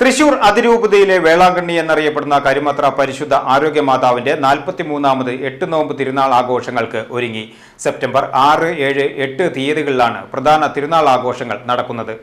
Thrissur അതിരൂപതയിലെ വേളാങ്കണ്ണി എന്നറിയപ്പെടുന്ന കരിമത്ര പരിശുദ്ധ ആരോഗ്യ ആരോഗ്യമാതാവിന്റെ നാൽപ്പത്തിമൂന്നാമത് എട്ട് നോമ്പ് തിരുനാൾ ആഘോഷങ്ങൾക്ക് ഒരുങ്ങി. സെപ്റ്റംബർ ആറ് ഏഴ് എട്ട് തീയതികളിലാണ് പ്രധാന തിരുനാൾ ആഘോഷങ്ങൾ നടക്കുന്നത്.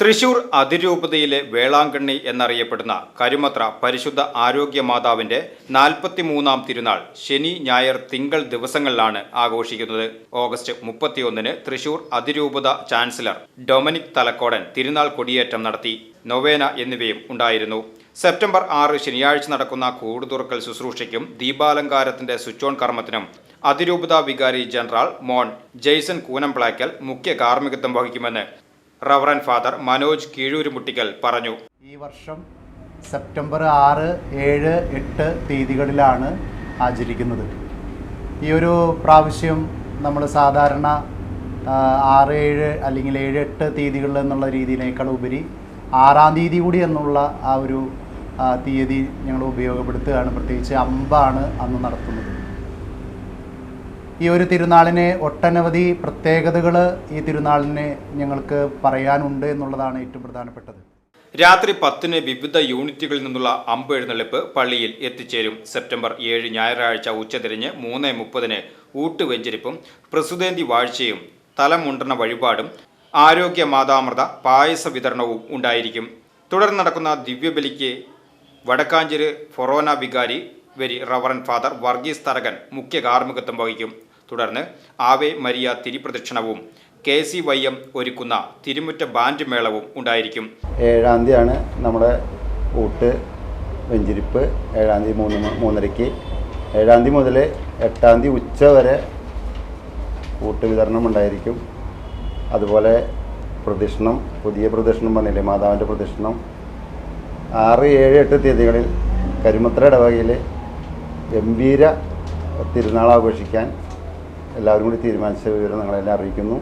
തൃശൂർ അതിരൂപതയിലെ വേളാങ്കണ്ണി എന്നറിയപ്പെടുന്ന കരുമത്ര പരിശുദ്ധ ആരോഗ്യ ആരോഗ്യമാതാവിന്റെ നാൽപ്പത്തിമൂന്നാം തിരുനാൾ ശനി ഞായർ തിങ്കൾ ദിവസങ്ങളിലാണ് ആഘോഷിക്കുന്നത്. ഓഗസ്റ്റ് മുപ്പത്തിയൊന്നിന് തൃശൂർ അതിരൂപത ചാൻസലർ ഡൊമിനിക് തലക്കോടൻ തിരുനാൾ കൊടിയേറ്റം നടത്തി. നൊവേന എന്നിവയും ഉണ്ടായിരുന്നു. സെപ്റ്റംബർ ആറ് ശനിയാഴ്ച നടക്കുന്ന കൂടുതുറക്കൽ ശുശ്രൂഷയ്ക്കും ദീപാലങ്കാരത്തിന്റെ സ്വിച്ച് ഓൺ കർമ്മത്തിനും അതിരൂപത വികാരി ജനറൽ മോൺ ജെയ്സൺ കൂനംപ്ലാക്കൽ മുഖ്യ കാർമ്മികത്വം വഹിക്കുമെന്ന് റവറൻ ഫാദർ മനോജ് കീഴൂരുമുട്ടിക്കൽ പറഞ്ഞു. ഈ വർഷം സെപ്റ്റംബർ ആറ് ഏഴ് എട്ട് തീയതികളിലാണ് ആചരിക്കുന്നത്. ഈ ഒരു പ്രാവശ്യം നമ്മൾ സാധാരണ ആറ് ഏഴ് അല്ലെങ്കിൽ ഏഴ് എട്ട് തീയതികളിൽ എന്നുള്ള രീതിയിനേക്കാൾ ഉപരി ആറാം തീയതി കൂടി എന്നുള്ള ആ ഒരു തീയതി ഞങ്ങൾ ഉപയോഗപ്പെടുത്തുകയാണ്. പ്രത്യേകിച്ച് അമ്പാണ് അന്ന് നടത്തുന്നത്. ഈ ഒരു തിരുനാളിന് ഒട്ടനവധി പ്രത്യേകതകൾ ഈ തിരുനാളിന് ഞങ്ങൾക്ക് പറയാനുണ്ട് എന്നുള്ളതാണ് ഏറ്റവും പ്രധാനപ്പെട്ടത്. രാത്രി പത്തിന് വിവിധ യൂണിറ്റുകളിൽ നിന്നുള്ള അമ്പ് എഴുന്നള്ളിപ്പ് പള്ളിയിൽ എത്തിച്ചേരും. സെപ്റ്റംബർ ഏഴ് ഞായറാഴ്ച ഉച്ചതിരിഞ്ഞ് മൂന്ന് മുപ്പതിന് ഊട്ടുവെഞ്ചരിപ്പും പ്രസുതേന്തി വാഴ്ചയും തലമുണ്ടണ വഴിപാടും ആരോഗ്യ മാതാമൃത പായസ വിതരണവും ഉണ്ടായിരിക്കും. തുടർന്ന് നടക്കുന്ന ദിവ്യബലിക്ക് വടക്കാഞ്ചേരി ഫൊറോന വികാരി very reverend father Varghese Tharakan മുഖ്യ കാർമ്മികത്വം വഹിക്കും. തുടർന്ന് ആവേ മരിയ തിരിപ്രദക്ഷിണവും കെ സി വൈ എം ഒരുക്കുന്ന തിരുമുറ്റ ബാൻഡ് മേളവും ഉണ്ടായിരിക്കും. ഏഴാം തീയതിയാണ് നമ്മുടെ ഊട്ട് വെഞ്ചിരിപ്പ്. ഏഴാം തീയതി മൂന്ന് മൂന്നരയ്ക്ക്. ഏഴാം തീയതി മുതൽ എട്ടാം തീയതി ഉച്ച വരെ ഊട്ട് വിതരണം ഉണ്ടായിരിക്കും. അതുപോലെ പ്രദക്ഷിണം പുതിയ പ്രദക്ഷിണം പറഞ്ഞില്ലേ മാതാവിന്റെ പ്രദക്ഷിണം. ആറ് ഏഴ് എട്ട് തീയതികളിൽ കരിമത്ര ഇടവകയിൽ ഗംഭീര തിരുനാൾ ആഘോഷിക്കാൻ എല്ലാവരും കൂടി തീരുമാനിച്ച വിവരം നിങ്ങളെല്ലാം അറിയിക്കുന്നു.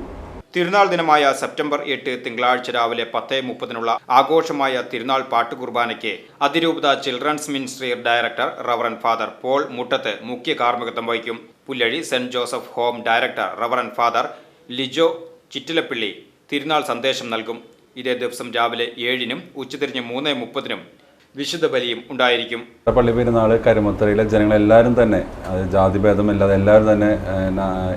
തിരുനാൾ ദിനമായ സെപ്റ്റംബർ എട്ട് തിങ്കളാഴ്ച രാവിലെ പത്ത് മുപ്പതിനുള്ള ആഘോഷമായ തിരുനാൾ പാട്ടുകുർബാനയ്ക്ക് അതിരൂപത children's ministry director reverend father Paul Muttath മുഖ്യ കാർമ്മികത്വം വഹിക്കും. Pullazhi saint Joseph home director reverend father Lijo Chittilappilly തിരുനാൾ സന്ദേശം നൽകും. ഇതേ ദിവസം രാവിലെ ഏഴിനും ഉച്ചതിരിഞ്ഞ് മൂന്ന് മുപ്പതിനും വിശുദ്ധ ബലിയും ഉണ്ടായിരിക്കും. പള്ളി പെരുന്നാൾ കരുമത്തറയിലെ ജനങ്ങളെല്ലാവരും തന്നെ അത് ജാതിഭേദമില്ലാതെ എല്ലാവരും തന്നെ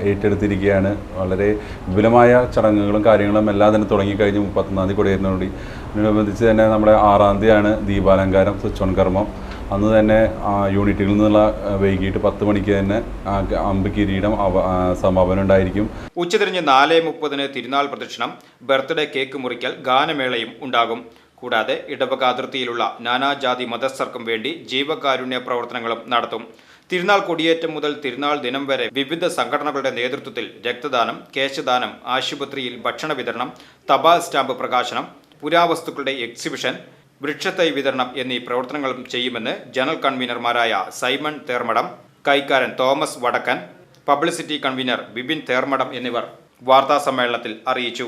ഏറ്റെടുത്തിരിക്കുകയാണ്. വളരെ വിപുലമായ ചടങ്ങുകളും കാര്യങ്ങളും എല്ലാം തന്നെ തുടങ്ങിക്കഴിഞ്ഞ് മുപ്പത്തൊന്നാം തീയതി കൊടിയേറിനോടി അതിനോടനുബന്ധിച്ച് തന്നെ നമ്മുടെ ആറാം തീയതിയാണ് ദീപാലങ്കാരം സ്വിച്ച് ഓൺ കർമ്മം. അന്ന് തന്നെ ആ, യൂണിറ്റുകളിൽ നിന്നുള്ള വൈകിട്ട് പത്ത് മണിക്ക് തന്നെ അമ്പ് കിരീടം സമാപനം ഉണ്ടായിരിക്കും. ഉച്ചതിരിഞ്ഞ് നാല് മുപ്പതിന് തിരുനാൾ പ്രദക്ഷിണം ബർത്ത്ഡേ കേക്ക് മുറിക്കൽ ഗാനമേളയും ഉണ്ടാകും. കൂടാതെ ഇടവക അതിർത്തിയിലുള്ള നാനാജാതി മതസ്ഥർക്കും വേണ്ടി ജീവകാരുണ്യ പ്രവർത്തനങ്ങളും നടത്തും. തിരുനാൾ കൊടിയേറ്റം മുതൽ തിരുനാൾ ദിനം വരെ വിവിധ സംഘടനകളുടെ നേതൃത്വത്തിൽ രക്തദാനം കേശദാനം ആശുപത്രിയിൽ ഭക്ഷണ വിതരണം തപാൽ സ്റ്റാമ്പ് പ്രകാശനം പുരാവസ്തുക്കളുടെ എക്സിബിഷൻ വൃക്ഷത്തൈ വിതരണം എന്നീ പ്രവർത്തനങ്ങളും ചെയ്യുമെന്ന് ജനറൽ കൺവീനർമാരായ Simon Thermadam കൈക്കാരൻ Thomas Vadakkan publicity convener Bibin Thermadam എന്നിവർ വാർത്താസമ്മേളനത്തിൽ അറിയിച്ചു.